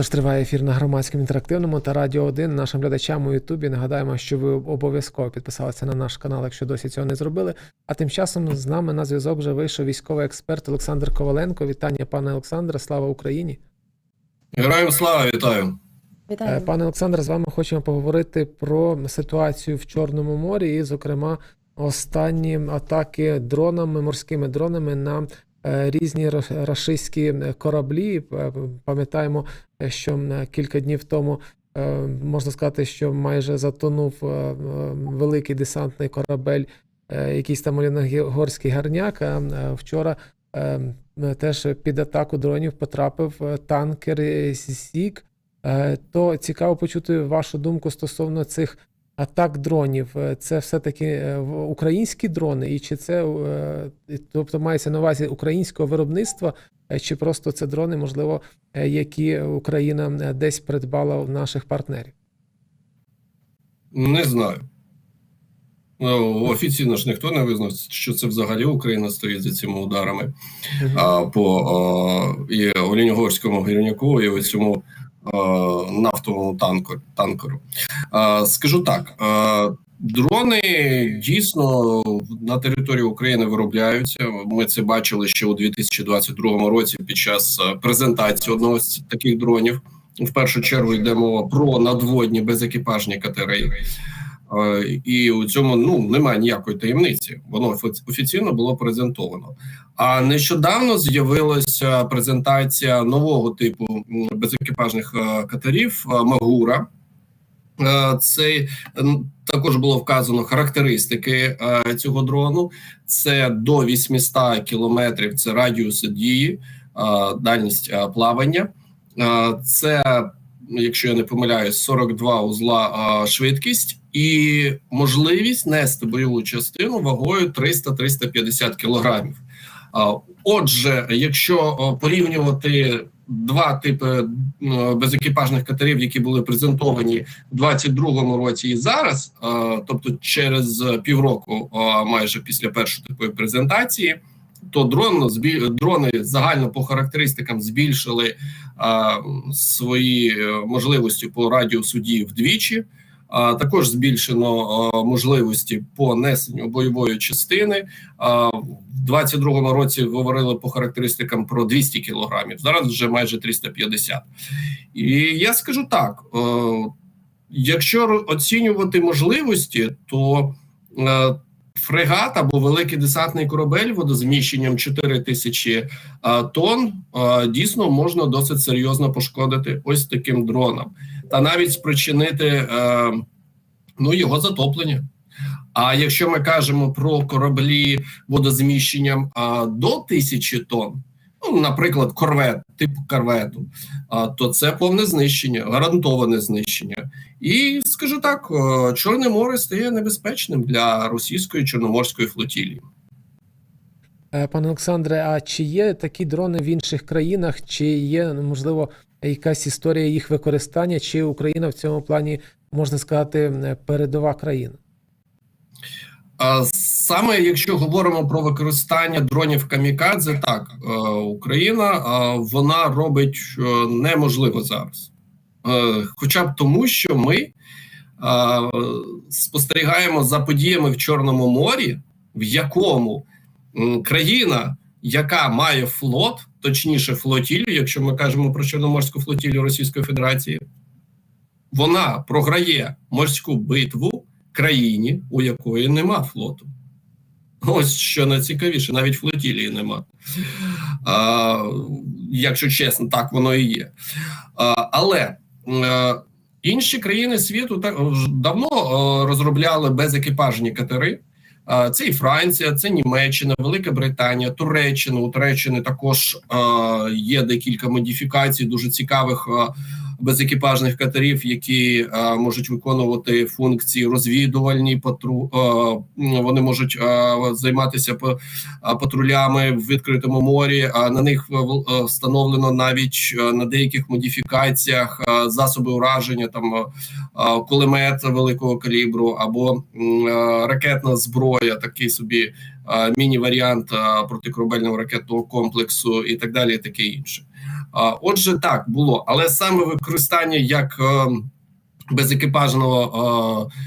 Отож триває ефір на громадському інтерактивному та радіо 1. Нашим глядачам у Ютубі нагадаємо, що ви обов'язково підписалися на наш канал, якщо досі цього не зробили. А тим часом з нами на зв'язок вже вийшов військовий експерт Олександр Коваленко. Вітання, пане Олександре, слава Україні! Героям слава вітаю. Е, Вітаю. Пане Олександре, з вами хочемо поговорити про ситуацію в Чорному морі, і, зокрема, останні атаки дронами, морськими дронами на е, різні ра- рашистські кораблі. Е, Пам'ятаємо, е, що кілька днів тому е, можна сказати, що майже затонув е, е, великий десантний корабель, е, якийсь там Оліногорський гарняк. А е, вчора е, теж під атаку дронів потрапив е, танкер е, Сік. Е, То цікаво почути вашу думку стосовно цих атак дронів. Е, Це все-таки е, українські дрони, і чи це е, тобто мається на увазі українського виробництва, чи просто це дрони, можливо, які Україна десь придбала у наших партнерів? Не знаю. Ну, офіційно ж ніхто не визнав, що це взагалі Україна стоїть за цими ударами Мгм. а, по а, і Олінігорському гірняку, і цьому нафтовому танкеру. танкеру. Скажу так: дрони дійсно на території України виробляються. Ми це бачили ще у 2022 році під час презентації одного з таких дронів. В першу чергу йде мова про надводні безекіпажні катери. Е, І у цьому ну немає ніякої таємниці. Воно офі- офіційно було презентовано. А нещодавно з'явилася презентація нового типу безекіпажних е, катерів е, Магура. Це також було вказано характеристики цього дрону. Це до 800 кілометрів. Це радіус дії, дальність плавання. Це, якщо я не помиляюсь, 42 узла швидкість і можливість нести бойову частину вагою 300-350 кілограмів. Отже, якщо порівнювати два типи безекіпажних катерів, які були презентовані в 22-му році і зараз, тобто через півроку, майже після першої такої презентації, то дрон дрони загально по характеристикам збільшили свої е, можливості по радіусу дії вдвічі. Також збільшено можливості по несенню бойової частини. В 22-му році говорили по характеристикам про 200 кілограмів. Зараз вже майже 350. І я скажу так: е, якщо оцінювати можливості, то е, фрегат або великий десантний корабель водозміщенням 4 тисячі е, тонн дійсно можна досить серйозно пошкодити ось таким дроном, та навіть спричинити е, ну, його затоплення. А якщо ми кажемо про кораблі водозміщенням до тисячі тонн, ну, наприклад, корвет, типу корвету, то це повне знищення, гарантоване знищення. І скажу так: Чорне море стає небезпечним для російської чорноморської флотілії. Е, Пане Олександре, а чи є такі дрони в інших країнах, чи є, можливо, якась історія їх використання, чи Україна в цьому плані, можна сказати, передова країна? Саме якщо говоримо про використання дронів камікадзе, так е, Україна е, вона робить е, неможливо зараз, хоча б тому, що ми спостерігаємо за подіями в Чорному морі, в якому країна, яка має флот, точніше флотілію, якщо ми кажемо про Чорноморську флотілію Російської Федерації, вона програє морську битву країні, у якої нема флоту. Ось що найцікавіше, навіть флотілії нема. А, якщо чесно, так воно і є. А, але е, інші країни світу так давно е, розробляли безекіпажні катери. Це і Франція, це Німеччина, Велика Британія, Туреччина. У Туреччини також є декілька модифікацій, дуже цікавих безекіпажних катерів, які е, можуть виконувати функції розвідувальні патру. Е, вони можуть е, займатися е, патрулями в відкритому морі. А на них е, е, встановлено навіть на деяких модифікаціях засоби ураження, там е, кулемет великого калібру або е, ракетна зброя, такий собі міні-варіант протикорабельного ракетного комплексу, і так далі, і таке інше. Отже, так було, але саме використання як е, безекіпажного е,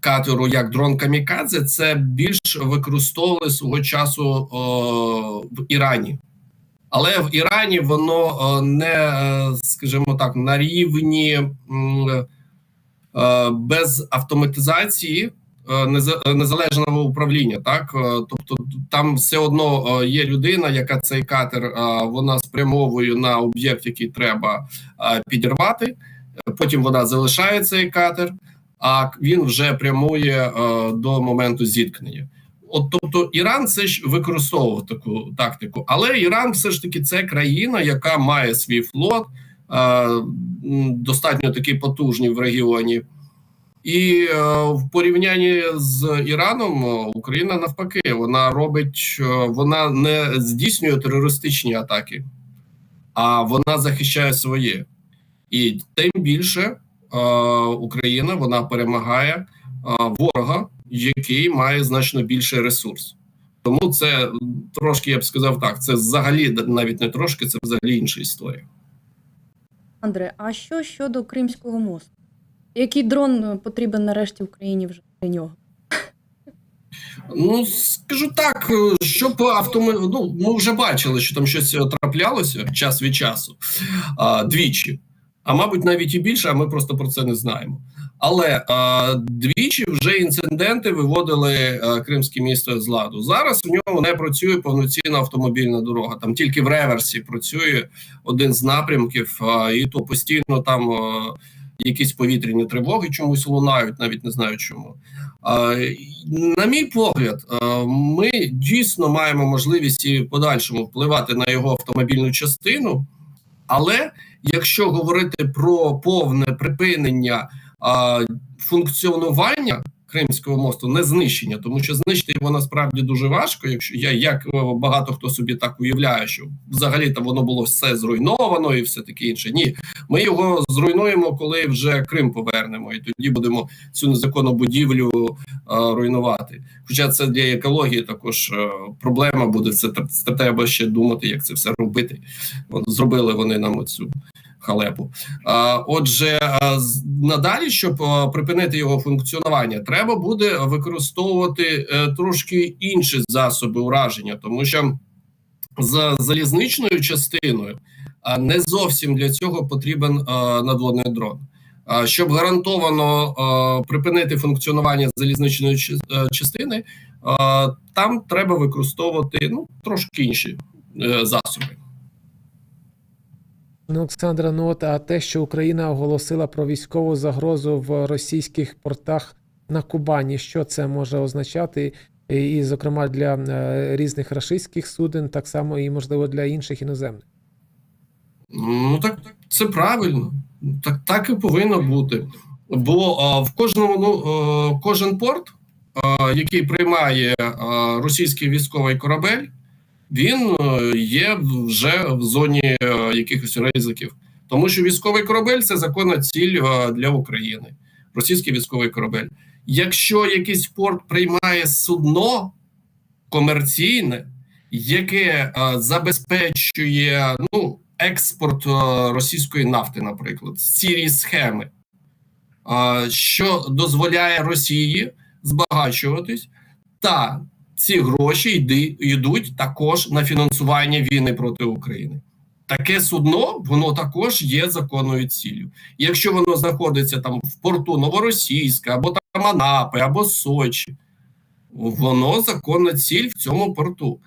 катеру, як дрон Камікадзе, це більш використовували свого часу е, в Ірані. Але в Ірані воно не, скажімо так, на рівні без автоматизації незалежного управління. Так, Е, тобто там все одно е, є людина, яка цей катер е, вона спрямовує на об'єкт, який треба е, підірвати. Потім вона залишає цей катер, а він вже прямує е, до моменту зіткнення. От тобто Іран це ж використовував таку тактику, але Іран все ж таки це країна, яка має свій флот, е, достатньо такий потужний в регіоні. І е, в порівнянні з Іраном е, Україна навпаки, вона робить, е, вона не здійснює терористичні атаки, а вона захищає своє. І тим більше Україна вона перемагає ворога, який має значно більший ресурс. Тому це трошки, я б сказав так, це взагалі навіть не трошки, це взагалі інша історія. Андре, а що щодо Кримського мосту? Який дрон е, потрібен нарешті Україні вже для нього? Ну скажу так, е, щоб автоми... ну, ми вже бачили, що там щось траплялося час від часу а, двічі, а мабуть, навіть і більше, а ми просто про це не знаємо. Але а, двічі вже інциденти виводили а, кримське місто з ладу. Зараз в ньому не працює повноцінна автомобільна дорога. Там тільки в реверсі працює один з напрямків, а, і то постійно там а, якісь повітряні тривоги чомусь лунають, навіть не знаю чому. На мій погляд, ми дійсно маємо можливість і в подальшому впливати на його автомобільну частину, але якщо говорити про повне припинення функціонування Кримського мосту, не знищення, тому що знищити його насправді дуже важко. Якщо я як е, багато хто собі так уявляє, що взагалі там воно було все зруйновано і все таке інше. Ні, ми його зруйнуємо, коли вже Крим повернемо, і тоді будемо цю незаконну будівлю е, руйнувати. Хоча це для екології також е, проблема буде. Це треба ще думати, як це все робити. От, зробили вони нам оцю халепу. Отже, надалі, щоб припинити його функціонування, треба буде використовувати е, трошки інші засоби ураження, тому що за залізничною частиною не зовсім для цього потрібен надводний дрон. Щоб гарантовано припинити функціонування залізничної е, частини, там треба використовувати ну трошки інші е, засоби. Ну, Олександра, ну от а те, що Україна оголосила про військову загрозу в російських портах на Кубані, що це може означати? І, зокрема, для е, різних рашистських суден, так само і можливо для інших іноземних. Ну так це правильно, так так і повинно бути. Бо а, в кожному ну а, кожен порт, а, який приймає а, російський військовий корабель, він е, є вже в зоні е, якихось ризиків, тому що військовий корабель це законна ціль е, для України, російський військовий корабель. Якщо якийсь порт приймає судно комерційне, яке забезпечує ну експорт російської нафти, наприклад, цієї схеми, що дозволяє Росії збагачуватись, та ці гроші йди, йдуть також на фінансування війни проти України. Таке судно воно також є законною ціллю. Якщо воно знаходиться там в порту Новоросійська або там Анапи, або Сочі, воно законна ціль в цьому порту.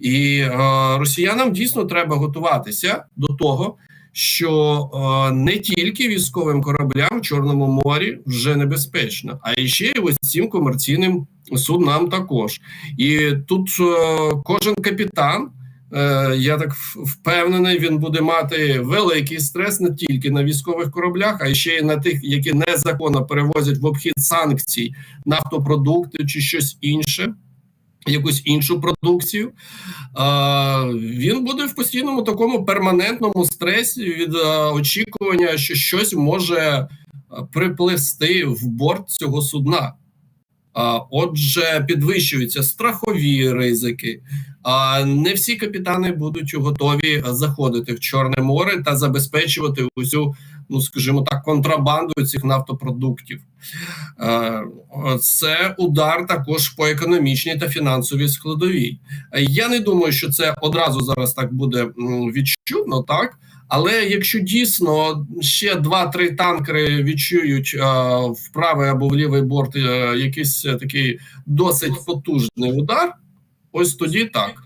І е, росіянам дійсно треба готуватися до того, що е, не тільки військовим кораблям в Чорному морі вже небезпечно, а і ще й ось цим комерційним суднам також. І тут е, кожен капітан. е, Я так впевнений, він буде мати великий стрес не тільки на військових кораблях, а ще й на тих, які незаконно перевозять в обхід санкцій нафтопродукти чи щось інше якусь іншу продукцію, він буде в постійному такому перманентному стресі від очікування, що щось може приплести в борт цього судна. Отже, підвищуються страхові ризики. Не всі капітани будуть готові заходити в Чорне море та забезпечувати усю, ну скажімо так, контрабанду цих нафтопродуктів. Е, Це удар також по економічній та фінансовій складовій. Я не думаю, що це одразу зараз так буде відчутно, так. Але якщо дійсно ще 2-3 танкери відчують е, в правий або в лівий борт е, якийсь е, такий досить потужний удар, ось тоді так.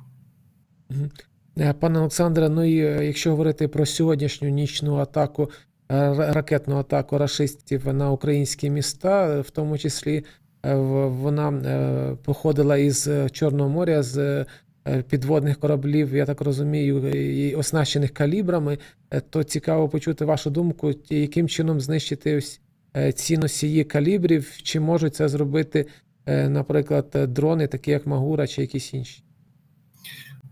Пане Олександре, ну і якщо говорити про сьогоднішню нічну атаку, ракетну атаку рашистів на українські міста, в тому числі вона походила із Чорного моря, з підводних кораблів, я так розумію, і оснащених калібрами, е, то цікаво почути вашу думку, яким чином знищити ось е, ці носії калібрів, чи можуть це зробити, е, наприклад, е, дрони, такі як Магура чи якісь інші.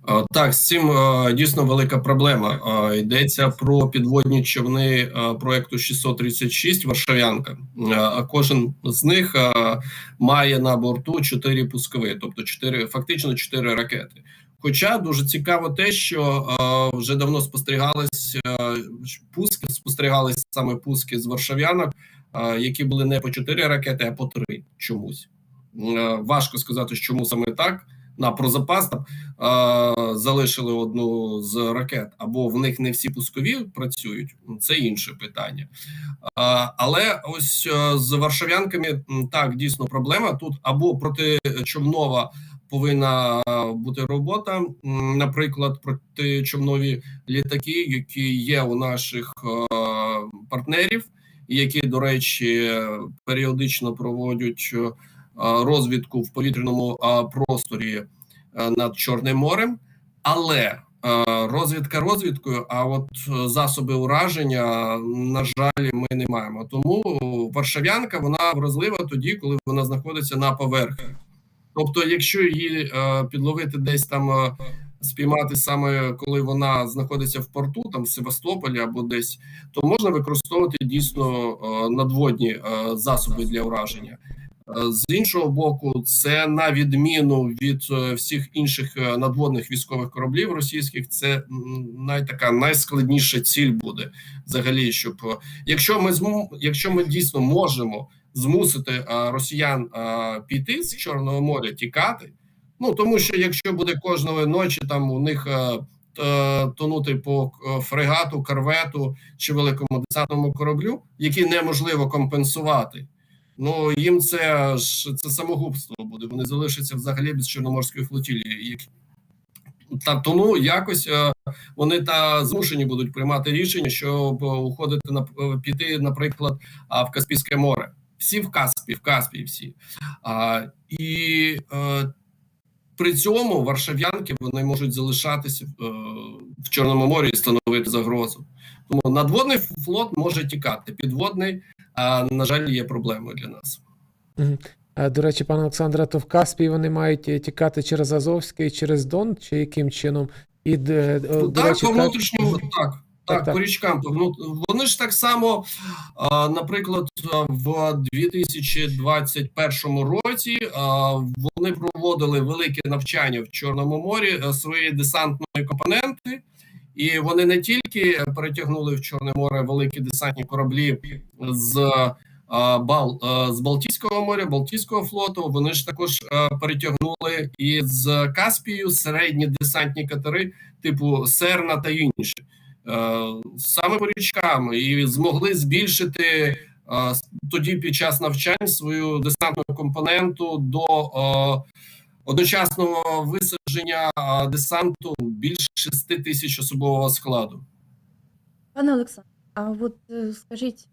Е, Так, з цим е, дійсно велика проблема. Е, Йдеться про підводні човни проекту 636 Варшавянка. А кожен з них має на борту 4 пускові, тобто 4, фактично 4 ракети. Хоча дуже цікаво те, що вже давно спостерігались пуски, спостерігались саме пуски з Варшавянок, які були не по 4 ракети, а по 3 чомусь. Важко сказати, чому саме так. На про запас там залишили одну з ракет, або в них не всі пускові працюють. Це інше питання. Але ось е, з варшавянками так дійсно проблема. Тут або протичовнова повинна е, бути робота, наприклад, протичовнові літаки, які є у наших е, партнерів, які, до речі, періодично проводять. е, розвідку в повітряному просторі над Чорним морем, але розвідка розвідкою. А от е, засоби ураження, на жаль, ми не маємо. Тому варшавянка вона вразлива тоді, коли вона знаходиться на поверхні. Тобто, якщо її е, підловити десь там. е, Спіймати саме коли вона знаходиться в порту, там в Севастополі або десь, то можна використовувати дійсно е, надводні е, засоби для ураження. Е, З іншого боку, це на відміну від е, всіх інших е, надводних військових кораблів російських, це м, най така найскладніша ціль буде взагалі. Щоб якщо ми якщо ми дійсно можемо змусити росіян піти з Чорного моря, тікати. Ну тому що якщо буде кожної ночі там у них тонути по фрегату, корвету чи великому десантному кораблю, які неможливо компенсувати. Ну їм це ж це самогубство буде. Вони залишаться взагалі без чорноморської флотілії. Та тому якось е, вони та змушені будуть приймати рішення, щоб уходити на е, піти, наприклад, в Каспійське море. Всі в Каспі, в Каспії всі. А, і е, при цьому варшав'янки вони можуть залишатися е, в Чорному морі і становити загрозу. Тому надводний флот може тікати. Підводний, а на жаль, є проблемою для нас. Е, До речі, пане Олександре, то в Каспії вони мають е, тікати через Азовський, через Дон, чи яким чином? І д- е, до так, речі, по внутрішньому, так. Так, так. по річкам. по вну- Вони ж так само, наприклад, в 2021 році вони проводили велике навчання в Чорному морі своєї десантної компоненти, і вони не тільки перетягнули в Чорне море великі десантні кораблі з Бал з Балтійського моря, Балтійського флоту. Вони ж також перетягнули і з Каспію середні десантні катери, типу Серна та інші. Е, саме по річкам і змогли збільшити е, тоді під час навчань свою десантну компоненту до е, одночасного висадження десанту більше 6 тисяч особового складу. Пане Олександре, а от е, скажіть,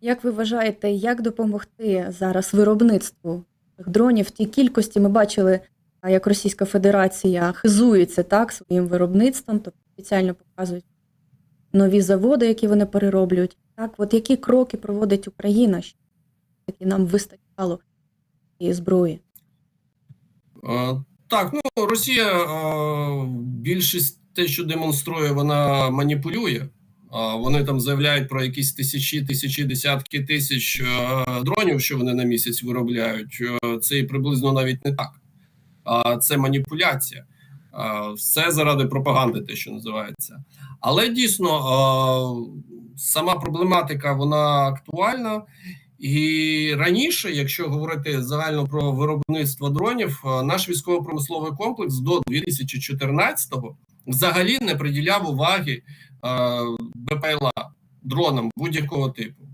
як ви вважаєте, як допомогти зараз виробництву цих дронів в тій кількості? Ми бачили, як Російська Федерація хизується так своїм виробництвом, тобто спеціально показують нові заводи, які вони перероблюють. Так, от які кроки проводить Україна, щоб нам вистачало цієї зброї? Е, Так, ну Росія е, більшість те, що демонструє, вона маніпулює. Вони там заявляють про якісь тисячі, тисячі, десятки тисяч е, дронів, що вони на місяць виробляють. Е, Це приблизно навіть не так. Це маніпуляція. Все заради пропаганди, те, що називається. Але дійсно е, сама проблематика вона актуальна. І раніше, якщо говорити загально про виробництво дронів, е, наш військово-промисловий комплекс до 2014-го взагалі не приділяв уваги е, БПЛА дронам будь-якого типу.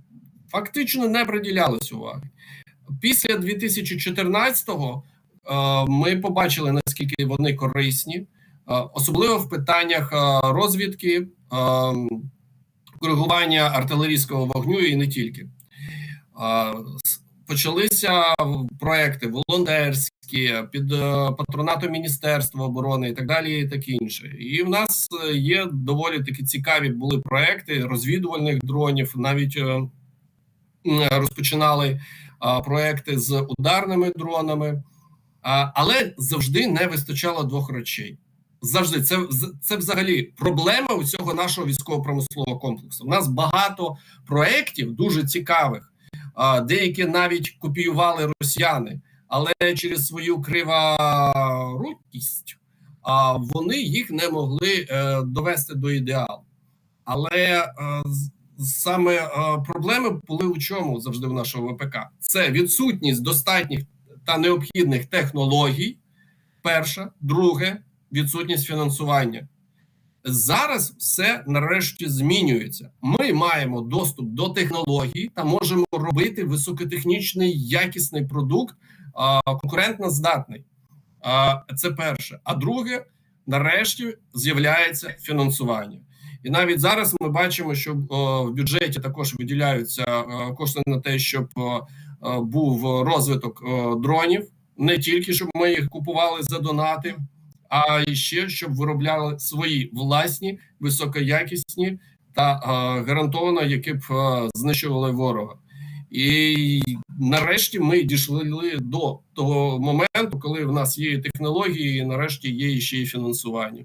Фактично не приділялось уваги. Після 2014-го е, ми побачили наскільки вони корисні, особливо в питаннях розвідки, коригування артилерійського вогню і не тільки. Почалися проекти волонтерські під е, патронатом Міністерства оборони і так далі, і таке інше. І в нас е, є доволі такі цікаві були проекти розвідувальних дронів. Навіть е, розпочинали проекти з ударними дронами, але завжди не вистачало двох речей. Завжди це це взагалі проблема у цього нашого військово-промислового комплексу. У нас багато проєктів дуже цікавих. Деякі навіть копіювали росіяни, але через свою криворукість вони їх не могли е, довести до ідеалу. Але е, саме е, проблеми були у чому завжди в нашого ВПК? Це відсутність достатніх та необхідних технологій. Перша, друге відсутність фінансування. Зараз все нарешті змінюється. Ми маємо доступ до технологій та можемо робити високотехнічний якісний продукт, конкурентно здатний. Це перше. А друге, нарешті з'являється фінансування. І навіть зараз ми бачимо, що в бюджеті також виділяються е, кошти на те, щоб е, був розвиток дронів, не тільки щоб ми їх купували за донати, а ще щоб виробляли свої власні високоякісні та е, гарантовано, які б е, знищували ворога. І нарешті ми дійшли до того моменту, коли в нас є технології, і нарешті є ще й фінансування.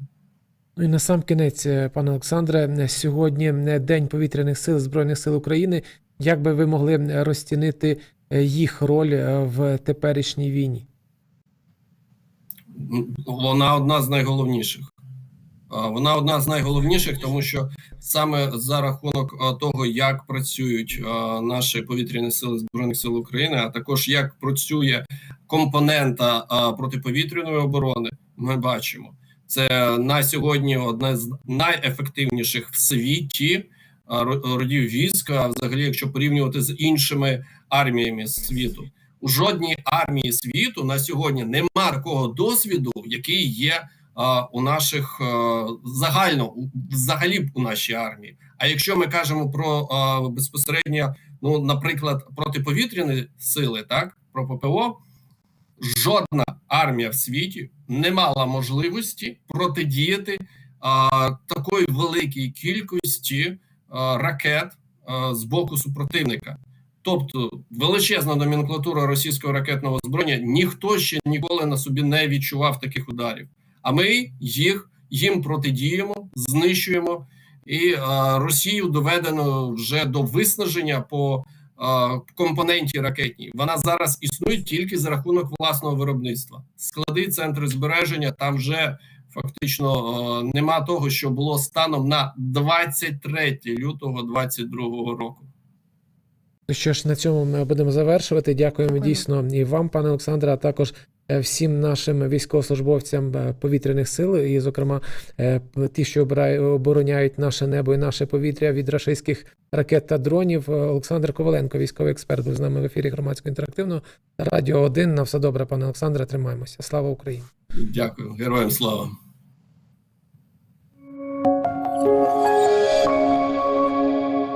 Ну і на сам кінець, е, пане Олександре, сьогодні е, День повітряних сил Збройних сил України. Як би ви могли е, розцінити їх роль в теперішній війні? Вона одна з найголовніших. Вона одна з найголовніших, тому що саме за рахунок того, як працюють наші повітряні сили збройних сил України, а також як працює компонента протиповітряної оборони, ми бачимо. Це на сьогодні одне з найефективніших в світі родів війська. Взагалі, якщо порівнювати з іншими арміями світу, у жодній армії світу на сьогодні нема такого досвіду, який є а, у наших а, загально взагалі у нашій армії. А якщо ми кажемо про а, безпосередньо, ну наприклад, протиповітряні сили, так про ППО, жодна армія в світі не мала можливості протидіяти а, такої великій кількості а, ракет а, з боку супротивника. Тобто величезна номенклатура російського ракетного озброєння, ніхто ще ніколи на собі не відчував таких ударів. А ми їх їм протидіємо, знищуємо, і е, Росію доведено вже до виснаження по е, компоненті ракетній. Вона зараз існує тільки за рахунок власного виробництва. Склади, центри збереження там вже фактично е, нема того, що було станом на 23 лютого 2022 року. Ну Що ж, на цьому ми будемо завершувати. Дякуємо Дякую. дійсно і вам, пане Олександре, а також е, всім нашим військовослужбовцям е, повітряних сил, і, зокрема, е, ті, що обороняють наше небо і наше повітря від рашистських ракет та дронів. Олександр Коваленко, військовий експерт, був з нами в ефірі громадського інтерактивного Радіо 1. На все добре, пане Олександре. Тримаємося. Слава Україні! Дякую, героям слава.